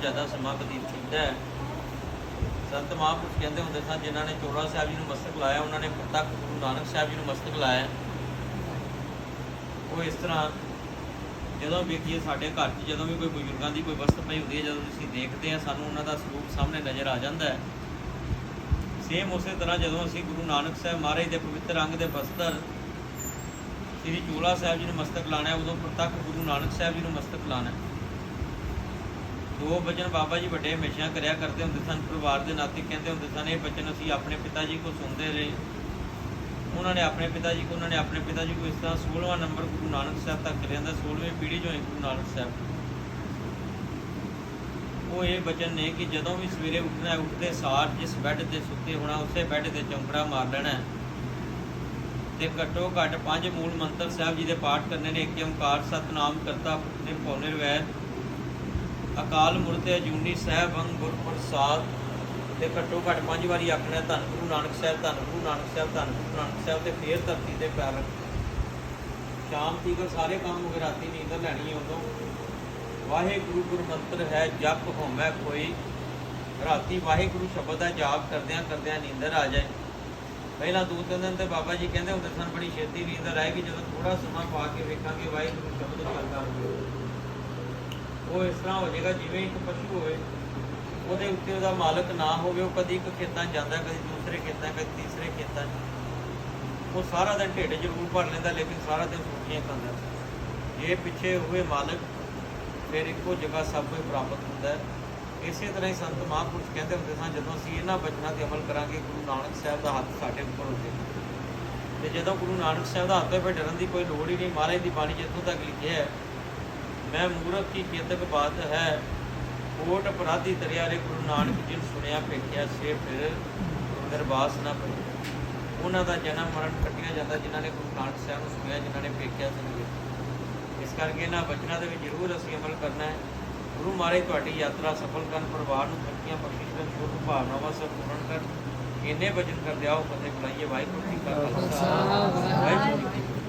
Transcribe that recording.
ਜ਼ਿਆਦਾ ਸਮਾਂ ਬਤੀਤ ਕੀਤਾ ਹੈ। ਸੰਤ ਮਹਾਂਪੁਰਖ ਕਹਿੰਦੇ ਹੁੰਦੇ ਸਨ, ਜਿਨ੍ਹਾਂ ਨੇ ਚੋਲਾ ਸਾਹਿਬ ਜੀ ਨੂੰ ਮਸਤਕ ਲਾਇਆ, ਉਹਨਾਂ ਨੇ ਪ੍ਰਤੱਖ ਗੁਰੂ ਨਾਨਕ ਸਾਹਿਬ ਜੀ ਨੂੰ ਮਸਤਕ ਲਾਇਆ। ਉਹ ਇਸ ਤਰ੍ਹਾਂ ਜਦੋਂ ਵੇਖੀਏ ਸਾਡੇ ਘਰ 'ਚ, ਜਦੋਂ ਵੀ ਕੋਈ ਬਜ਼ੁਰਗਾਂ ਦੀ ਕੋਈ ਵਸਤ ਪਈ ਹੁੰਦੀ ਹੈ, ਜਦੋਂ ਅਸੀਂ ਦੇਖਦੇ ਹਾਂ, ਸਾਨੂੰ ਉਹਨਾਂ ਦਾ ਸਰੂਪ ਸਾਹਮਣੇ ਨਜ਼ਰ ਆ ਜਾਂਦਾ ਹੈ। ਸੇਮ ਉਸੇ ਤਰ੍ਹਾਂ ਜਦੋਂ ਅਸੀਂ ਗੁਰੂ ਨਾਨਕ ਸਾਹਿਬ ਮਹਾਰਾਜ ਦੇ ਪਵਿੱਤਰ ਅੰਗ ਦੇ ਬਸਤਰ ਸ੍ਰੀ ਚੋਲਾ ਸਾਹਿਬ ਜੀ ਨੂੰ ਮਸਤਕ ਲਾਣਾ ਹੈ, ਉਦੋਂ ਪ੍ਰਤੱਖ ਗੁਰੂ ਨਾਨਕ ਸਾਹਿਬ ਜੀ ਨੂੰ ਮਸਤਕ ਲਾਣਾ ਹੈ। ਦੋ ਬਚਨ ਬਾਬਾ ਜੀ ਵੱਡੇ ਹਮੇਸ਼ਾ ਕਰਿਆ ਕਰਦੇ ਹੁੰਦੇ ਸਨ, ਪਰਿਵਾਰ ਦੇ ਨਾਤੇ ਕਹਿੰਦੇ ਹੁੰਦੇ ਸਨ, ਇਹ ਬਚਨ ਅਸੀਂ ਆਪਣੇ ਪਿਤਾ ਜੀ ਕੋਲ ਸੁਣਦੇ ਰਹੇ। ਉਹਨਾਂ ਨੇ ਆਪਣੇ ਪਿਤਾ ਜੀ ਕੋ ਉਹਨਾਂ ਨੇ ਆਪਣੇ ਪਿਤਾ ਜੀ ਕੋ ਇਸ ਤਰ੍ਹਾਂ 16ਵਾਂ ਨੰਬਰ ਗੁਰੂ ਨਾਨਕ ਸਾਹਿਬ ਤੱਕ ਕਰਿਆ 16ਵੀਂ ਪੀੜ੍ਹੀ ਜੋ ਹੈ ਗੁਰੂ ਨਾਨਕ ਸਾਹਿਬ। ਉਹ ਇਹ ਬਚਨ ਨੇ ਕਿ ਜਦੋਂ ਵੀ ਸਵੇਰੇ ਉੱਠਣਾ ਉੱਠਦੇ ਸਾਰ ਜਿਸ ਬੈੱਡ ਤੇ ਸੁੱਤੇ ਹੋਣਾ, ਉਸੇ ਬੈੱਡ ਤੇ ਚੌਂਕੜਾ ਮਾਰ ਲੈਣਾ ਤੇ ਘੱਟੋ ਘੱਟ ਪੰਜ ਮੂਲ ਮੰਤਰ ਸਾਹਿਬ ਜੀ ਦੇ ਪਾਠ ਕਰਨੇ ਨੇ, ਇੱਕ ਓੰਕਾਰ ਸਤਨਾਮ ਕਰਤਾ ਪੁਰਖ ਨਿਰਭਉ ਨਿਰਵੈਰ ਅਕਾਲ ਮੂਰਤ ਅਜੂਨੀ ਸਾਹਿਬ ਅੰਗ ਗੁਰ ਪ੍ਰਸਾਦ ਤੇ ਘੱਟੋ ਘੱਟ ਪੰਜ ਵਾਰੀ ਆਖਣਾ ਧੰਨ ਗੁਰੂ ਨਾਨਕ ਸਾਹਿਬ, ਧੰਨ ਗੁਰੂ ਨਾਨਕ ਸਾਹਿਬ, ਧੰਨ ਗੁਰੂ ਨਾਨਕ ਸਾਹਿਬ ਤੇ ਫੇਰ ਧਰਤੀ ਤੇ ਪੈਰ ਸ਼ਾਮ ਤੀਕ ਸਾਰੇ ਕੰਮ ਹੋ ਗਏ ਰਾਤੀ ਨੀਂਦਰ ਲੈਣੀ ਉਦੋਂ। ਵਾਹਿਗੁਰੂ ਗੁਰ ਮੰਤਰ ਹੈ, ਜਪ ਹੋਮੈ ਕੋਈ। ਰਾਤੀ ਵਾਹਿਗੁਰੂ ਸ਼ਬਦ ਦਾ ਜਾਪ ਕਰਦਿਆਂ ਕਰਦਿਆਂ ਨੀਂਦਰ ਆ ਜਾਏ। ਪਹਿਲਾਂ ਦੋ ਤਿੰਨ ਦਿਨ ਤੇ ਬਾਬਾ ਜੀ ਕਹਿੰਦੇ ਹੁੰਦੇ ਸਨ, ਬੜੀ ਛੇਤੀ ਨੀਂਦਰ ਆਏਗੀ, ਜਦੋਂ ਥੋੜਾ ਸਮਾਂ ਪਾ ਕੇ ਵੇਖਾਂਗੇ ਵਾਹਿਗੁਰੂ ਸ਼ਬਦ ਚੱਲਦਾ ਹੋਵੇ। ਉਹ ਇਸ ਤਰ੍ਹਾਂ ਹੋ ਜਾਏਗਾ ਜਿਵੇਂ ਇੱਕ ਪਸ਼ੂ ਹੋਵੇ ਉਹਦੇ ਉੱਤੇ ਉਹਦਾ ਮਾਲਕ ਨਾ ਹੋਵੇ ਉਹ ਕਦੀ ਇੱਕ ਖੇਤਾਂ 'ਚ ਜਾਂਦਾ ਕਦੀ ਦੂਸਰੇ ਖੇਤਾਂ 'ਚ, ਕਦੀ ਤੀਸਰੇ ਖੇਤਾਂ 'ਚ। ਉਹ ਸਾਰਾ ਦਿਨ ਢਿੱਡ ਜ਼ਰੂਰ ਭਰ ਲੈਂਦਾ ਲੇਕਿਨ ਸਾਰਾ ਦਿਨ ਸੂਖੀਆਂ ਖਾਂਦਾ। ਜੇ ਪਿੱਛੇ ਹੋਵੇ ਮਾਲਕ ਫਿਰ ਇੱਕੋ ਜਗ੍ਹਾ ਸਭ ਕੁਝ ਪ੍ਰਾਪਤ ਹੁੰਦਾ ਹੈ। ਇਸੇ ਤਰ੍ਹਾਂ ਹੀ ਸੰਤ ਮਹਾਂਪੁਰਸ਼ ਕਹਿੰਦੇ ਹੁੰਦੇ ਸਨ ਜਦੋਂ ਅਸੀਂ ਇਹਨਾਂ ਬਚਨਾਂ ਤੇ ਅਮਲ ਕਰਾਂਗੇ ਗੁਰੂ ਨਾਨਕ ਸਾਹਿਬ ਦਾ ਹੱਥ ਸਾਡੇ ਉੱਪਰ ਹੋਵੇਗਾ ਤੇ ਜਦੋਂ ਗੁਰੂ ਨਾਨਕ ਸਾਹਿਬ ਦਾ ਹੱਥ ਹੈ ਫਿਰ ਡਰਨ ਦੀ ਕੋਈ ਲੋੜ ਹੀ ਨਹੀਂ ਮਹਾਰਾਜ ਦੀ ਬਾਣੀ ਜਿੱਥੋਂ ਤੱਕ ਲਿਖਿਆ ਹੈ ਮੈਂ ਮੂਰਖ ਕੀ ਕੇਤਕ ਬਾਤ ਹੈ? ਕੋਟ ਅਪਰਾਧੀ ਤਰਿਆਰੇ ਗੁਰੂ ਨਾਨਕ ਜੀ ਸੁਣਿਆ ਵੇਖਿਆ ਸੇ ਫਿਰ ਦਰਬਾਸ ਨਾ ਪਈ। ਉਹਨਾਂ ਦਾ ਜਨਮ ਮਰਨ ਕੱਟਿਆ ਜਾਂਦਾ ਜਿਨ੍ਹਾਂ ਨੇ ਗੁਰੂ ਨਾਨਕ ਸਾਹਿਬ ਨੂੰ ਸੁਣਿਆ, ਜਿਨ੍ਹਾਂ ਨੇ ਵੇਖਿਆ ਸੁਣਿਆ ਇਸ ਕਰਕੇ ਇਹਨਾਂ ਬਚਨਾਂ ਦੇ ਵਿੱਚ ਜ਼ਰੂਰ ਅਸੀਂ ਅਮਲ ਕਰਨਾ ਹੈ। ਗੁਰੂ ਮਹਾਰਾਜ, ਤੁਹਾਡੀ ਯਾਤਰਾ ਸਫਲ ਕਰਨ, ਪਰਿਵਾਰ ਨੂੰ ਤਰੱਕੀਆਂ ਬਖਸ਼ਿਸ਼ ਕਰਨ ਸ਼ੁਭ ਭਾਵਨਾਵਾਂ ਸਭ ਪੂਰਨ ਕਰਨ। ਇੰਨੇ ਬਚਨ ਕਰਦੇ ਆਓ, ਫਤਿਹ ਬੁਲਾਈਏ, ਵਾਹਿਗੁਰੂ ਜੀ ਕਾ ਖਾਲਸਾ। ਵਾਹਿਗੁਰੂ ਜੀ